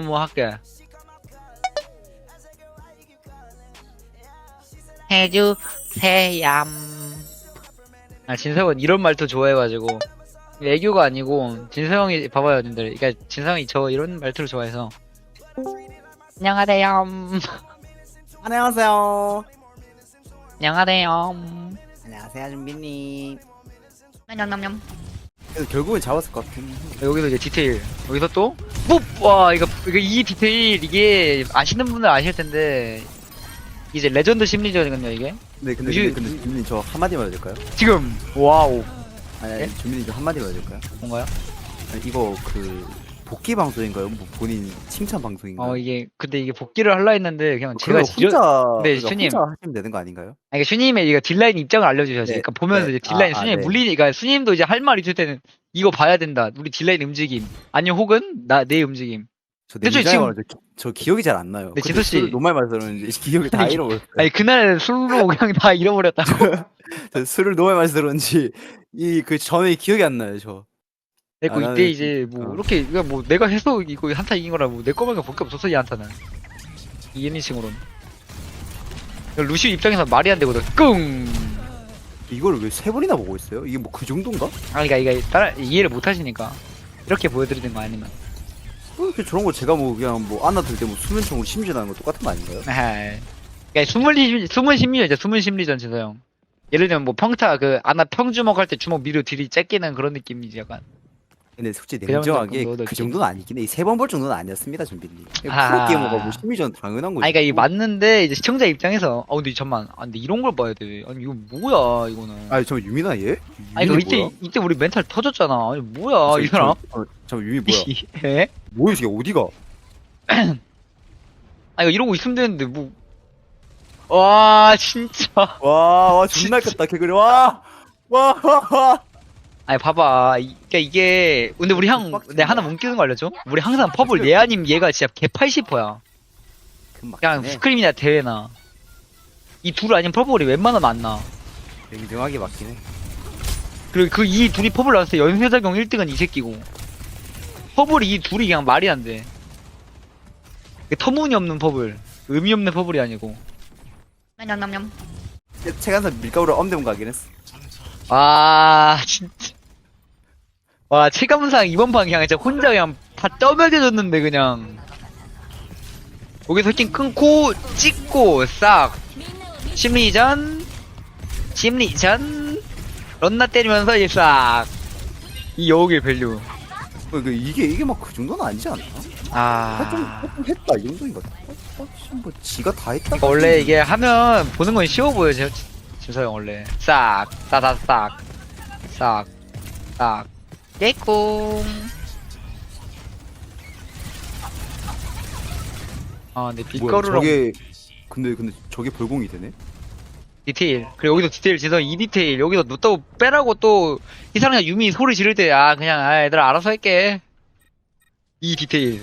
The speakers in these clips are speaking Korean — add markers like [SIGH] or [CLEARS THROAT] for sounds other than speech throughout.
뭐뭐 할게. 해주세요. 아, 진서형은 이런 말도 좋아해가지고. 애교가 아니고, 진서형이, 봐봐요, 님들. 그니까, 진서형이 저 이런 말투를 좋아해서. 안녕하세요. 안녕하세요. 안녕하세요. 안녕하세요, 준비님. 냠냠냠. 그래서 결국은 잡았을 것 같긴 해. 여기서 이제 디테일. 여기서 또,ปุ๊! 와, 이거, 이거 이 디테일, 이게, 아시는 분들 아실 텐데, 이제 레전드 심리전이거든요, 이게. 네, 근데, 근데, 근데 준비님 저 한마디만 해도 될까요? 지금, 와우. 아니, 아니 예? 준비님 저 한마디만 해도 될까요? 뭔가요? 아니, 이거 그, 복귀 방송인가요? 뭐 본인 칭찬 방송인가요? 어, 이게, 근데 이게 복귀를 하려 했는데, 그냥 제가 그거 지려, 혼자, 네, 그거 슈님. 혼자 하시면 되는 거 아닌가요? 아니, 그러니까 슈님의 이거 딜라인 입장을 알려주셔야지. 네, 그러니까 보면서 네. 이제 딜라인, 아, 아, 슈님 네. 물리니까 슈님도 이제 할 말이 있을 때는 이거 봐야 된다. 우리 딜라인 움직임. 아니면 혹은 나, 내 움직임. 저 근데 저 지금- 말하죠. 기- 저 기억이 잘 안 나요. 네, 근데 진도 씨. 술을 많이 마셔서 그런지 기억을 다 아니, 잃어버렸어요. 아니, 그날 술로 [LAUGHS] 그냥 다 잃어버렸다고. 저 술을 너무 많이 마셔서 그런지 이 그 전에 기억이 안 나요, 저. 내거 아, 이때 나는 이제 뭐 어. 이렇게 이거 뭐 내가 해서 이거 한타 이긴 거라 뭐내 거밖에 볼게 없었어 이 한타는 이 예니칭으로는 루시 입장에서 말이 안 되거든 끙 이거를 왜세 번이나 보고 있어요? 이게 뭐 그 정도인가? 아 그러니까 이게 따라 이해를 못 하시니까 이렇게 보여드리는 거 아니면 뭐 이렇게 저런 거 제가 뭐 그냥 뭐 안나 들때 뭐 수면총으로 심지어나는 거 똑같은 거 아닌가요? 에이. 그러니까 숨은 심 숨은 심리전이죠 숨은 심리전 진서형 예를 들면 뭐 평타 그 아나 평주먹 할 때 주먹 미로 들이 째끼는 그런 느낌이지 약간 근데 솔직히 그냥 냉정하게 좀 그. 정도는 아니긴 해. 세 번 볼 정도는 아니었습니다, 준비님. 아. 프로게이머가 뭐 심리전 당연한 거지. 아니 그러니까 이게 맞는데 이제 시청자 입장에서 어 근데 잠만 아 근데 이런 걸 봐야 돼 아니 이거 뭐야 이거는 아니 저 유미나 얘? 아니 그 유미 이때 뭐야? 이때 우리 멘탈 터졌잖아. 아니 뭐야 이 사람? 저, 어, 저 유미 뭐야? [LAUGHS] 예? 뭐야 이게 어디가? [CLEARS THROAT] 아 이거 이러고 있으면 되는데 뭐. 와 진짜. 와, 와 존나 컸다 개그리 와. 와, 와, 와. 아니 봐봐. 이- 그러니까 이게 근데 우리 형. 내가 하나 뭉끼는 거 알려줘? 우리 항상 퍼블 예아님 얘가 진짜 개 80%야. 그건 그냥 해. 스크림이나 대회나. 이 둘 아니면 퍼블이 웬만하면 안 나. 냉정하게 맞긴 해. 그리고 그 이 둘이 퍼블 나왔을 때 연쇄작용 1등은 이 새끼고. 퍼블이 이 둘이 그냥 말이 안 돼. 그 터무니없는 퍼블. 의미 없는 퍼블이 아니고. 냠냠냠. 체간선 밀가루를 엄대문 가긴 했어. 아 진짜 와 체감상 이번 판 그냥 진짜 혼자 그냥 다 떠먹여줬는데 그냥. 여기서 킹 끊고 찍고 싹. 심리전 심리전. 런나 때리면서 이제 싹이 여우길 밸류. 그, 그 이게 이게 막 그 정도는 아니지 않나? 아. 좀, 좀 했다 이 정도인가? 어, 어, 뭐 지가 다 했다. 그러니까 원래 이게 하면 보는 건 쉬워 보여 요 진서형 원래. 싹. 따다싹 싹싹 깨꿍 아 근데 뭐야, 빛가루랑 저게 근데 근데 저게 벌공이 되네? 디테일. 그리고 여기도 디테일 진서 이 디테일. 여기서 또 빼라고 또 이상한 유미 소리 지를 때 아 그냥 아 얘들아 알아서 할게. 이 디테일.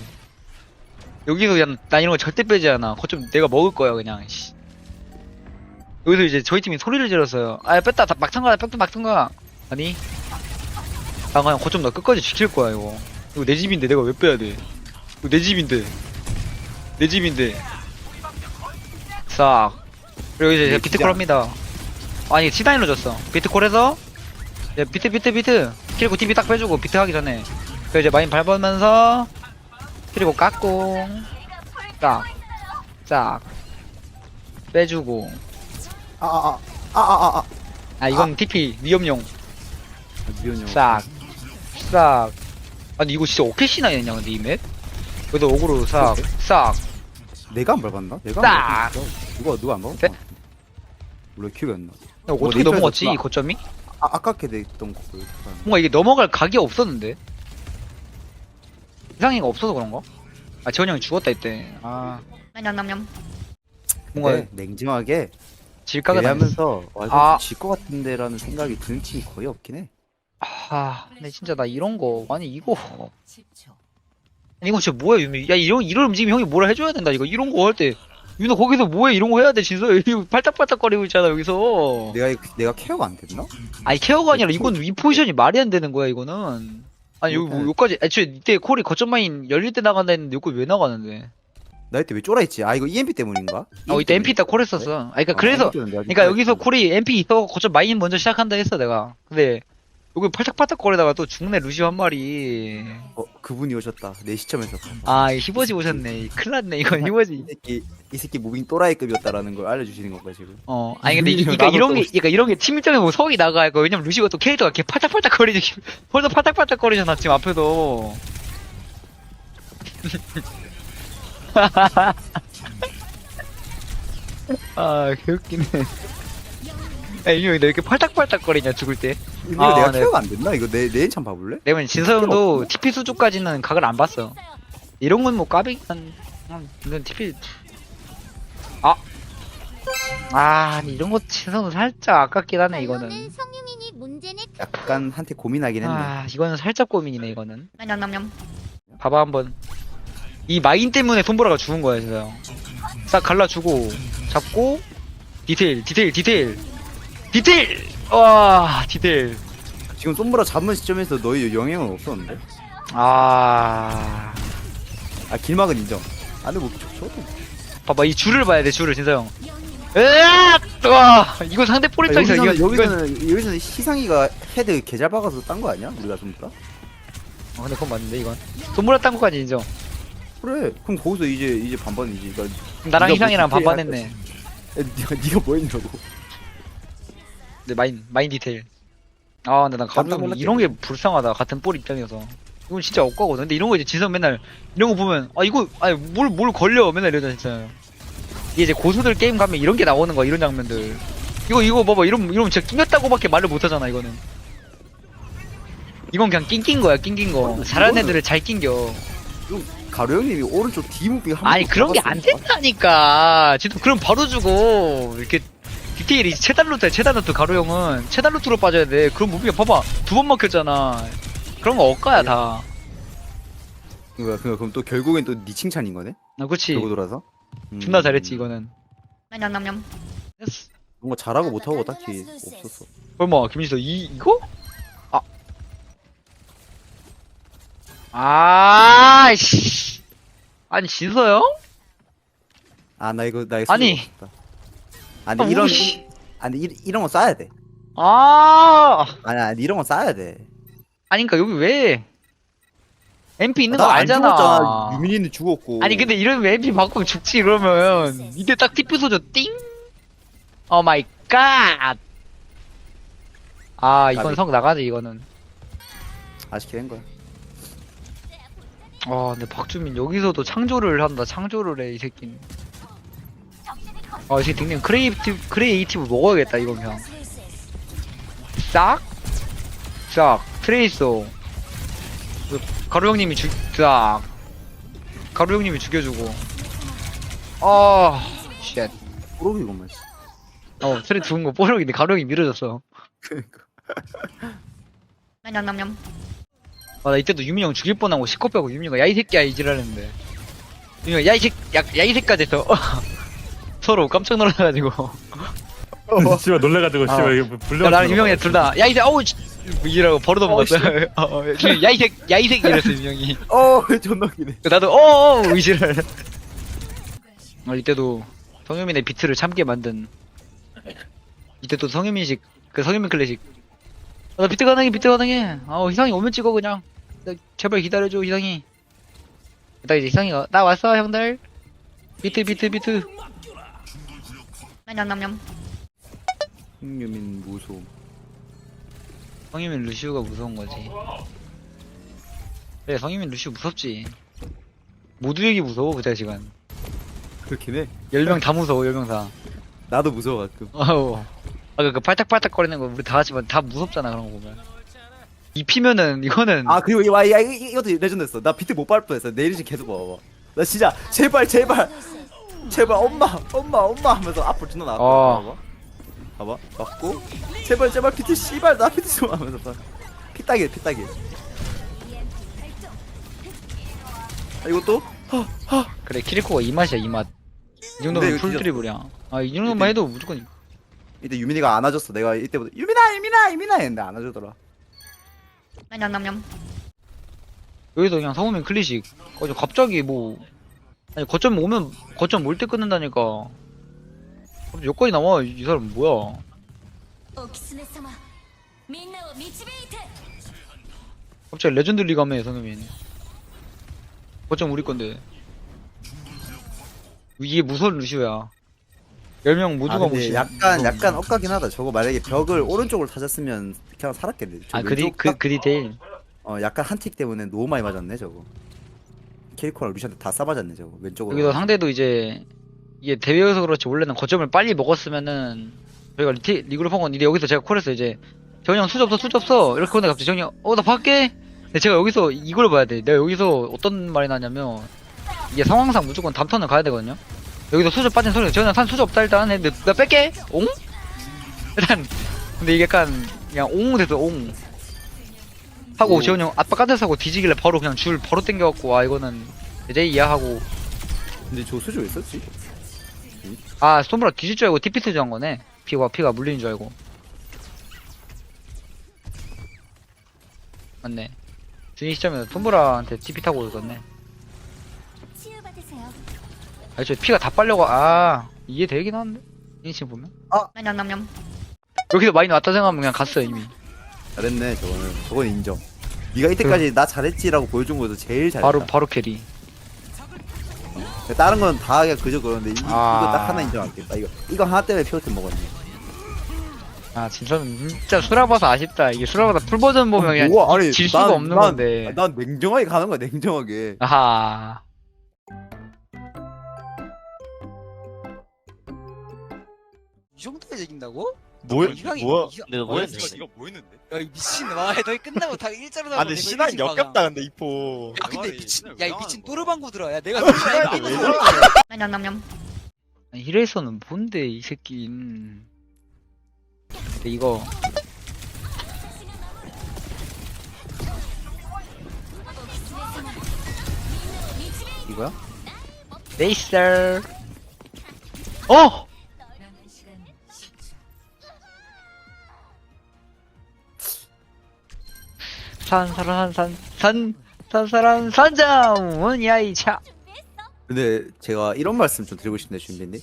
여기서 그냥 난 이런 거 절대 빼지 않아. 그거 좀 내가 먹을 거야 그냥 씨. 여기서 이제 저희 팀이 소리를 질렀어요. 아 뺐다. 다 막탄 거야. 뺐다 막탄 거야. 아니 아 그냥 거좀 너 끝까지 지킬 거야 이거. 이거 내 집인데 내가 왜 빼야 돼? 이거 내 집인데. 내 집인데. 싹. 그리고 이제 내 비트콜 집이야. 합니다. 아니 시다인로 줬어. 비트콜해서 이제 비트 비트 비트. 그리고 TV 딱 빼주고 비트 하기 전에. 그 이제 마인 밟으면서 그리고 깎고 싹싹. 빼주고. 아아아아아아 아, 아, 아 이건 TP 위험용. 아, 미연형. 싹, 싹. 아니 이거 진짜 어케시나 했냐 근데 이 맵? 그래도 오그로 싹, 싹. 내가 안 밟았나? 내가 싹. 안 밟았어. 누가 누가 안 밟았어? 네? 원래 기억이 안 나. 야, 어떻게 네이버에서 넘어갔지 이 막- 거점이? 아 아깝게 됐던 거. 그- 뭔가 이게 넘어갈 각이 없었는데? 이상이가 없어서 그런가? 아 재원이 형이 죽었다 했대. 아. 냠냠냠. 뭔가 네, 냉정하게 질각은 아니었어. 대하면서 와 아. 이거 질것 같은데라는 생각이 드는 팀이 거의 없긴 해. 아, 근데 진짜 나 이런 거 아니 이거 아니 이거 진짜 뭐야 유미? 야 이런 이런 움직임 형이 뭐라 해줘야 된다 이거 이런 거 할 때. 유나 거기서 뭐해 이런 거 해야 돼 진서 [LAUGHS] 여기 팔딱팔딱거리고 있잖아 여기서 내가 이거- 내가 케어가 안 됐나? 아니 케어가 아니라 이건 이 포지션이 말이 안 되는 거야 이거는 아니 여기 뭐. 여기까지 애초에 이때 콜이 거점 마인 열릴 때 나간다 했는데 여기 왜 나가는데 나 이때 왜 쫄아있지? 아 이거 EMP 때문인가? 어 이때 MP 딱 콜 했었어 아 그니까 그래서 그러니까 여기서 콜이 MP 있어 거점 마인 먼저 시작한다 했어 내가 근데 여기 팔딱팔딱 거리다가 또 죽네 루시오 한 마리. 어 그분이 오셨다. 내 시점에서. 아이 히버지 오셨네. 큰일 났네 이건 이 히버지. 새끼 이 새끼 무빙 또라이급이었다라는 걸 알려주시는 건가 지금? 어 아니 근데 이- 루시오 그러니까 이런 또게 그러니까 이런 게 팀 입장에 뭐 성이 나가야 거 왜냐면 루시오가 또 캐릭터가 이렇게 팔딱팔딱 거리지. [LAUGHS] 벌써 팔딱팔딱 거리잖아 지금 앞에도. [LAUGHS] 아 개웃기네 야 이형이 너 이렇게 팔딱팔딱 거리냐 죽을 때 이거 아, 내가 네. 케어가 안 됐나? 이거 내 내일 참 봐볼래? 내가 진서형도 TP 수주까지는 각을 안 봤어 이런 건 뭐 까비 한 한- 이건 TP 아 아, 이런 거 진서는 살짝 아깝긴 하네 이거는 성유민이 문제네. 약간 한테 고민하긴 했네 아 이거는 살짝 고민이네 이거는 냠냠냠. 봐봐 한번 이 마인 때문에 손보라가 죽은 거야 진짜 싹 갈라주고 잡고 디테일 디테일 디테일 디테일! 와 디테일. 지금 솜브라 잡은 시점에서 너희 영향은 없었는데? 아. 아 길막은 인정. 아 근데 뭐 저- 저도 봐봐 이 줄을 봐야 돼 줄을 진짜 형. 으악! 와 이거 상대 볼 아, 입장에서 여기서는, 이거 이건 여기서는 여기서는 희상이가 헤드 개잘 박아서 딴 거 아니야? 우리가 솜브라? 어, 근데 그건 맞는데 이건? 손보라 딴 거까지 인정. 그래 그럼 거기서 이제 이제 반반이지. 그러니까 나랑 네가 희상이랑 뭐 디테일 반반했네. 야, 니가 니가 뭐 했냐고 네, 마인 마인 디테일. 아, 근데 난 깜짝. 이런 게 불쌍하다. 같은 볼 입장에서. 이건 진짜 억까거든. 근데 이런 거 이제 진성 맨날 이런 거 보면 아 이거 아니 뭘 뭘 걸려 맨날 이러잖아 진짜. 이게 이제 고수들 게임 가면 이런 게 나오는 거야 이런 장면들. 이거 이거 봐봐 이러면 이러면 진짜 낑겼다고밖에 말을 못 하잖아 이거는. 이건 그냥 낑낀 거야 낑낀 거. 잘하는 애들을 잘 낑겨. 가루 형님이 오른쪽 뒤무빙 한 아니 그런 게 안. 된다니까. 지금 그럼 바로 죽어. 이렇게 디테일이 최단 루트야 최단 루트 가루 형은 최단 루트로 빠져야 돼. 그럼 무비가 봐봐 두 번 막혔잖아. 그런 거 억까야 다. 그러니까 그럼 그럼 또 결국엔 또니 칭찬인 거네? 아 그렇지. 돌고 돌아서? 음, 존나 잘했지 이거는. 냠냠냠. 됐어. 뭔가 잘하고 못하고 딱히 없었어 설마 김지서 이 이거? 아. 아, 씨. 아니 진서요? 아 나 이거 나 이거 아니. 쓰고 싶다. 아니 아, 이런 우씨. 아니 이, 이런 거 쌓아야 돼 아. 아니 아니 이런 거 쌓아야 돼 아니 그니까 여기 왜? MP 있는 거 나안 알잖아. 죽었잖아 유민이는 죽었고 아니 근데 이러면 MP 바꾸면 죽지 그러면 이때 딱 TP 소저 띵. 오 마이 갓. 아 이건. 성 나가지 이거는. 아쉽게 된 거야 아 근데 박주민 여기서도 창조를 한다 창조를 해 이 새끼는. 아이 새끼 닉네임 크리에이티브 크리에이티브 먹어야겠다 이건 그냥. 싹. 싹. 트레이서. 그 가루 형님이 죽, 싹. 가루 형님이 죽여주고. 아, 쉣. 호로비구만 씨. 어, 트레 죽은 거 뽀록인데 가루 형이 밀어줬어. 그러니까 냠냠냠. 아, 나 이때도 유민이 형 죽일 거 시커 빼고 유민이가 야 이 새끼야 이지랄 했는데. 유민이가 야이 새, 야, 야이 새까지 해서 [LAUGHS] 서로 깜짝 놀라가지고. [LAUGHS] 씨발 놀래가지고 아. 씨발 이거 불려. 야, 나랑 유명이 둘 다, 야, 이 새, 어우, 씨, 뭐 이라고 바로 넘어갔어. 어, 야, 이 새, 야, 이 새, 이랬어, 유명이. 어 존나 웃기네 나도, 어어, 의지를. 아, 이때도 성유민의 비트를 참게 만든. 이때 또 성유민식, 그 성유민 클래식. 아, 나 비트 가능해, 비트 가능해. 아우, 희상이 오면 찍어, 그냥. 나 제발 기다려줘, 희상이. 나 이제 희상이가, 나 왔어, 형들. 비트, 비트, 비트. 냠냠냠. 홍유민 무소음 성유민 루시우가 무서운 거지. 그래, 성유민 루시우 무섭지. 모두에게 무서워, 그때 시간. 그렇긴 해 10명 다 무서워, 10명 다. 나도 무서워 가끔 아우. 아까 그 팔딱팔딱 거리는 거 우리 다 하지만 다 무섭잖아, 그런 거 보면. 입히면은, 이거는. 아 그리고 와 야, 이- 이것도 레전드였어 나 비트 못 밟을 뻔했어 내일 좀 계속 봐봐 나 진짜 제발 제발 제발 엄마 엄마 엄마 하면서 앞으로 존나 나왔다 어. 봐봐 봐봐 맞고 제발 제발 비트 씨발 나 비트 좀 하면서 봐 피따기 피따기 아 이것도 그래, 키리코가 이 맛이야, 이 맛. 이 정도면 근데 이거 풀 진짜- 드리블이야. 아, 이 정도만 해도 무조건. 이때 유민이가 안아줬어 내가 이때부터 유민아 유민아 유민아 했는데 안아주더라 냠냠냠. 여기서 그냥 상호면 클리식. 어, 저 갑자기 뭐, 아니, 거점 오면, 거점 올 때 끊는다니까. 갑자기 여기까지 나와, 이 사람 뭐야. お狐様みんなを導いて 갑자기 레전드 리가메, 선우민. 거점 우리 건데. 이게 무서운 루시오야. 10명 모두가 아, 근데 무시. 약간 약간 엇가긴 하다. 저거 만약에 벽을 오른쪽으로 타졌으면 그냥 살았겠네. 저 아, 그, 디, 왼쪽 그, 딱- 그 디테일. 어 약간 한 틱 때문에 너무 많이 맞았네 저거. 캐리코랑 루시한테 다 싸맞았네 저거. 왼쪽으로. 여기도 상대도 이제 이게 대회여서 그렇지 원래는 거점을 빨리 먹었으면은 저희가 리티, 리그로 펑건 이제 여기서 제가 콜했어 이제 정이 형 수저 없어 이렇게 하는데 갑자기 정이 형어나 밖에? 근데 제가 여기서 이걸 봐야 돼. 내가 여기서 어떤 말이 나냐면 이게 상황상 무조건 담턴을 가야 되거든요. 여기서 수저 빠진 소리 정이 형산 수저 없다 일단. 했는데 나 뺄게. 옹? [LAUGHS] 일단 근데 이게 약간 그냥 옹 돼서 옹 하고 오. 재훈이 형 아빠 까듯하고 뒤지길래 바로 그냥 줄 바로 당겨갖고 아 이거는 이제 이해하고 근데 저 수조 왜 썼지? 아, 스톰브라 뒤질 줄 알고 TP 투자한 거네. 피가, 피가 물리는 줄 알고. 맞네. 중위 시점에서 스톰브라한테 TP 타고 있었네. 치유받으세요 아니, 저 피가 다 빨려가, 아, 이해 되긴 하는데? 이니시 보면? 냠냠냠. 여기서 많이 왔다 생각하면 그냥 갔어요, 이미. 잘했네 저거는. 저건 인정. 네가 이때까지 나 잘했지라고 보여준 것도 제일 잘했다. 바로, 바로 캐리. 다른 건 다 그냥 그저 그런데 이, 아. 이거 딱 하나 인정할겠다. 이거 이거 하나 때문에 피오트 먹었네. 아, 진짜, 진짜 수라봐서 아쉽다. 이게 수라바다 풀 버전 보면 그냥 우와, 아니, 질 수가 난- 없는 난- 건데. 난 냉정하게 가는 거야 냉정하게. 아하. 이 정도에 이긴다고? 뭐야? 이상이- 뭐야? 이상- 내가 뭐 했는데? 이거 뭐 했는데? 야, 이 미친. 와, 너희 끝나고 다 일자로 아 근데 신한 역겹다 근데 이포 야, 근데 미친. 야, 이 미친 또르방구 들어. 야, 내가 저래? 냠냠냠. 이래서는 뭔데, 이 새끼. 음. 근데 이거. 이거야? 네이스. 어! 산사란 산, 산, 산사란 산장! 야이 차! 근데 제가 이런 말씀 좀 드리고 싶네 준비님.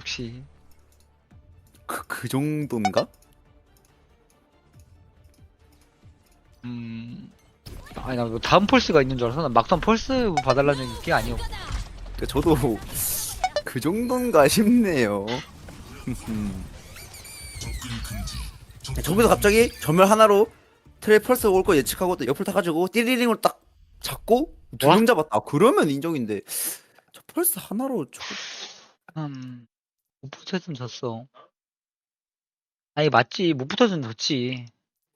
역시. 그, 그 정도인가? 음. 아니, 나뭐 다음 폴스가 있는 줄 알았어. 난 막상 폴스 봐달라는 게 아니었고. 그러니까 저도 그 정도인가 싶네요. [LAUGHS] 저기서 갑자기 전멸 하나로 트레 펄스 올 거 예측하고 또 옆을 타가지고 띠리링을 딱 잡고 두 와? 명 잡았다. 아, 그러면 인정인데 저 펄스 하나로 저... 음, 못 붙었으면 졌어. 아니, 맞지. 못 붙었으면 졌지.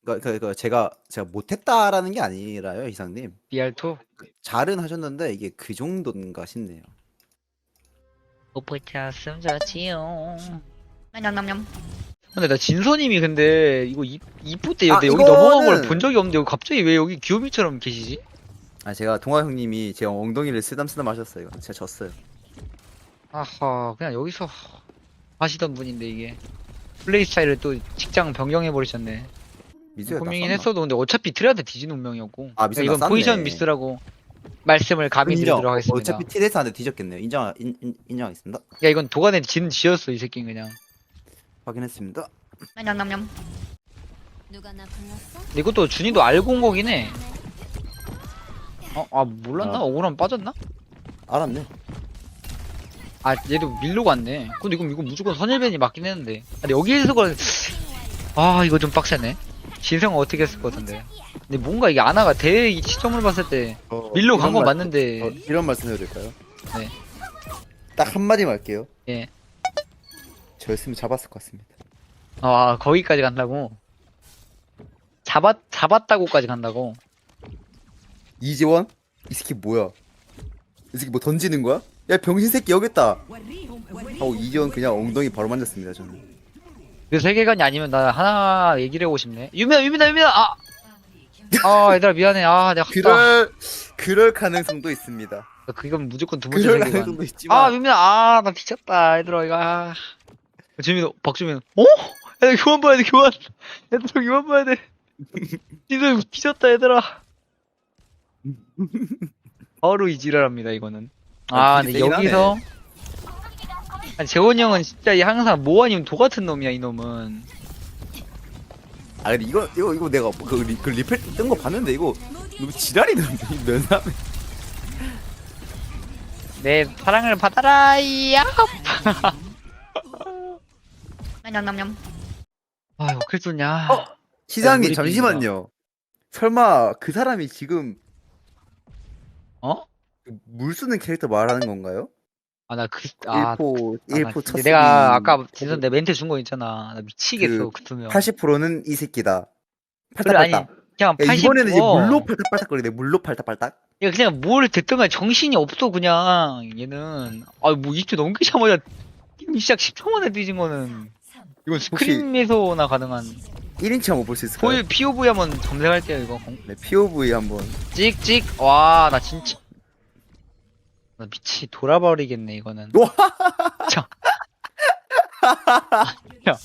그러니까, 그러니까 제가 제가 못했다라는 게 아니라요 이상님. BR2. 잘은 하셨는데 이게 그 정도인가 싶네요. 못 붙였으면 졌지요. 냠냠냠. 근데 나 진서님이 근데 이거 이, 이프 때 아, 여기 이거는- 넘어간 걸 본 적이 없는데 갑자기 왜 여기 귀요미처럼 계시지? 아 제가 동아 형님이 제 엉덩이를 쓰담쓰담 하셨어요. 제가 졌어요. 아하 그냥 여기서 하시던 분인데 이게 플레이 스타일을 또 직장 변경해 버리셨네 미수가 고민긴 땄었나? 했어도 근데 어차피 트레한테 뒤지는 운명이었고 아, 그러니까 이건 쌌네. 포지션 미스라고 말씀을 감히 인정. 드리도록 하겠습니다 어차피 티데스한테 뒤졌겠네요. 인정 인, 인, 인정하겠습니다. 야 이건 도관에 진 지었어 이 새끼는 그냥 확인했습니다. 냠냠냠. 누가 나 불렀어? 근데 이것도 준이도 알고 온 거긴 해 어? 아 몰랐나? 아. 억울함 빠졌나? 알았네. 아 얘도 밀로 갔네 근데 이건 이거 무조건 선일벤이 맞긴 했는데 아, 근데 여기에서 걸... 아 이거 좀 빡세네 신성 어떻게 했을 것 같은데 근데 뭔가 이게 아나가 대회 이 시점을 봤을 때 어, 밀로 간 이런 건 말- 맞는데 어, 이런 말씀 해도 될까요? 네. 딱 한마디만 할게요. 예. 저였으면 잡았을 것 같습니다. 아 거기까지 간다고 잡았 잡았다고까지 간다고 이지원? 이 새끼 뭐야? 이 새끼 뭐 던지는 거야? 야 병신 새끼 여기 있다. 하고 이지원 그냥 엉덩이 바로 만졌습니다 저는. 그 세계관이 아니면 나 하나 얘기를 해보고 싶네 유민아 유민아 유민아 아! 아 얘들아 미안해 아 내가 갔다 그럴 그럴 가능성도 있습니다. 그건 무조건 두 번째 그럴 세계관 가능성도 있지만 아 유민아 아나 뒤졌다 얘들아 이거 아 재민아 박주민 어? 얘들 교환 봐야 돼 교환 얘들아 교환 봐야 돼 [LAUGHS] 니들 뒤졌다 얘들아 바로 이지랄합니다 이거는. 아, 아, 근데 세긴 여기서 아니, 재원이 형은 진짜 이 항상 뭐 아니면 도 같은 놈이야 이 놈은. 아 근데 이거 이거 이거 내가 그, 리, 그 리플 뜬 거 봤는데 이거 너무 지랄이던데 이 면담. 내 사랑을 받아라 야. [LAUGHS] 냠냠냠냠. 아유 그랬었냐. 시장님 우리 잠시만요. 설마 그 사람이 지금 어? 그물 쓰는 캐릭터 말하는 건가요? 아나그 아. 1포 아, 나 1포 진짜 첫 내가 아까 진선 내 멘트 준 거 있잖아. 나 미치겠어 그 그투면. 80%는 이 새끼다. 그래 아니 팔딱팔딱. 그냥 야, 80. 이번에는 이제 어. 물로 팔딱팔딱거리네. 물로 팔딱팔딱. 야 그냥 뭘 됐든 간에 정신이 없어 그냥 얘는. 아뭐 이트 넘기자마자 게임 시작 10초 만에 뒤진 거는. 이건 스크림에서나 가능한. 1인치 한번 볼 수 있을까요? 보이 POV 한번 검색할게요 이거. 네, POV 한번. 찍찍 와 나 진짜 나 미치 돌아버리겠네 이거는 와! 자. [LAUGHS] 야,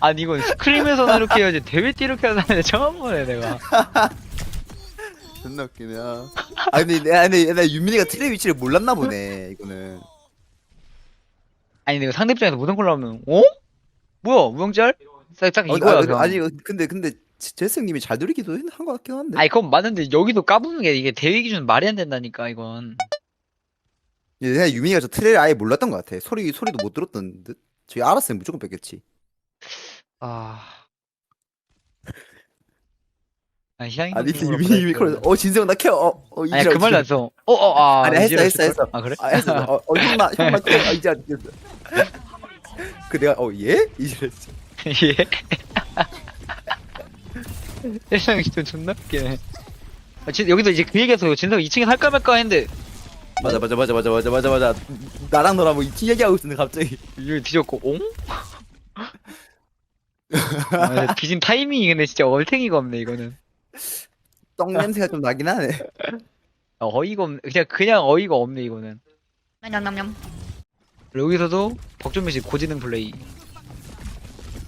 아니 이건 스크림에서는 이렇게 해야지 대회 때 이렇게 하는 [LAUGHS] 처음 보네 내가 [LAUGHS] 존나 웃기네. 아 아, 근데 내가 근데 내가 유민이가 트레 위치를 몰랐나 보네. 이거는. 아니 내가 상대 입장에서 무슨 걸 하면 어? 뭐야 우영짤? 딱, 딱 어, 이거야 아, 그냥 아니 근데 근데 제스님이 잘 누리기도 한 것 같긴 한데. 아니 그건 맞는데 여기도 까부는 게 이게 대회 기준 말이 안 된다니까 이건 내가 유민이가 저 트레를 아예 몰랐던 것 같아. 소리 소리도 못 들었던 듯. 저기 알았으면 무조건 뺏겼지. 아... 아니 희양이 아니 형님으로 유민이 유민이. 콜. 어 진성 나 케어. 어, 어 아니 이지랄, 그안 이지랄. 써. 어어 아. 아니, 했어, 이지랄 했어, 했을 했어. 걸? 아 그래? 아 했어. 어, 어 형나 형나 [LAUGHS] 또 아, 이제 알겠어. 그 내가 어 예? 이지랄. [LAUGHS] 예. [LAUGHS] 세상이 좀 존나 웃기네. 아, 진, 여기서 이제 그 얘기해서 진성 2층에 살까 말까 했는데 맞아 맞아 맞아 맞아 맞아 맞아 맞아. 나랑 너랑 뭐 이팅 얘기하고 있었는데 갑자기. 이거 뒤졌고 옹? [LAUGHS] 아, 뒤진 타이밍이 근데 진짜 얼탱이가 없네 이거는. 떡 냄새가 좀 나긴 하네. 아, 어이가 없네. 그냥 그냥 어이가 없네 이거는. 냠냠냠냠. 여기서도 박준민 씨 고지능 플레이.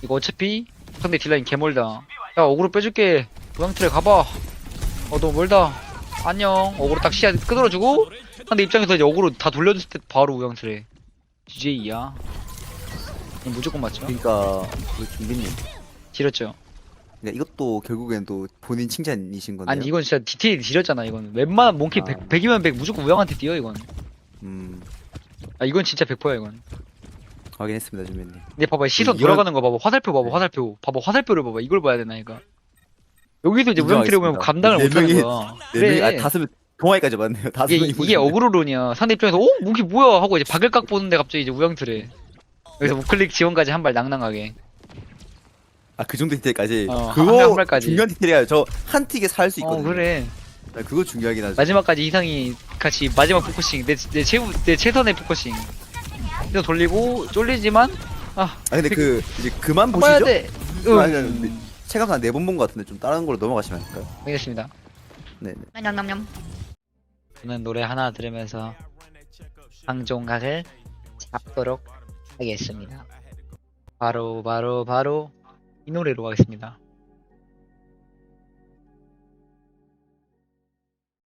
이거 어차피 상대 딜라인 개멀다. 야 어그로 빼줄게. 우양틀에 가봐. 어 너무 멀다. 안녕. 어그로 딱 시야 끄들어주고 상대 입장에서 이제 어그로 다 돌려줬을 때 바로 우양틀에. GJ야. 무조건 맞죠? 그러니까 그 준비님. 지렸죠. 그러니까 이것도 결국엔 또 본인 칭찬이신 건데요. 아니 이건 진짜 디테일 지렸잖아 이건. 웬만한 몽키 아. 100, 100이면 100 무조건 우양한테 뛰어 이건. 음 아 이건 진짜 100%야 이건. 확인했습니다 준비님. 근데 봐봐 시선 이건- 돌아가는 거 봐봐 화살표 봐봐 네. 화살표 봐봐 화살표를 봐봐 이걸 봐야 되나 이거 여기서 이제 인정하겠습니다. 우영트를 보면 감당을 네 못하는 명이- 거야 네 명이 아 다섯 동아리까지 맞네요. 다섯 이게, 명이 이게. 어그로론이야 상대 입장에서 어? 무기 뭐야 하고 이제 박을각 보는데 갑자기 이제 우영트래 여기서 우클릭 지원까지 한 발 낭낭하게 아 그 정도 디테일까지. 어, 한 그거 명, 한 발까지. 중요한 디테일이야. 저 한 틱에 살 수 어 있거든요. 그래 네, 그거 중요하긴 하죠. 마지막까지 이상이 같이 마지막 포커싱 내, 내, 최, 내 최선의 포커싱 이거 돌리고 쫄리지만 아 근데 그 이제 그만 봐야 보시죠. 돼 아니, 아니, 음, 근데 체감상 네번 본 것 같은데 좀 다른 걸로 넘어가시면 안 될까요? 알겠습니다 네. 네. 냠냠냠. 저는 노래 하나 들으면서 방종각을 잡도록 하겠습니다. 바로 바로 바로 이 노래로 가겠습니다.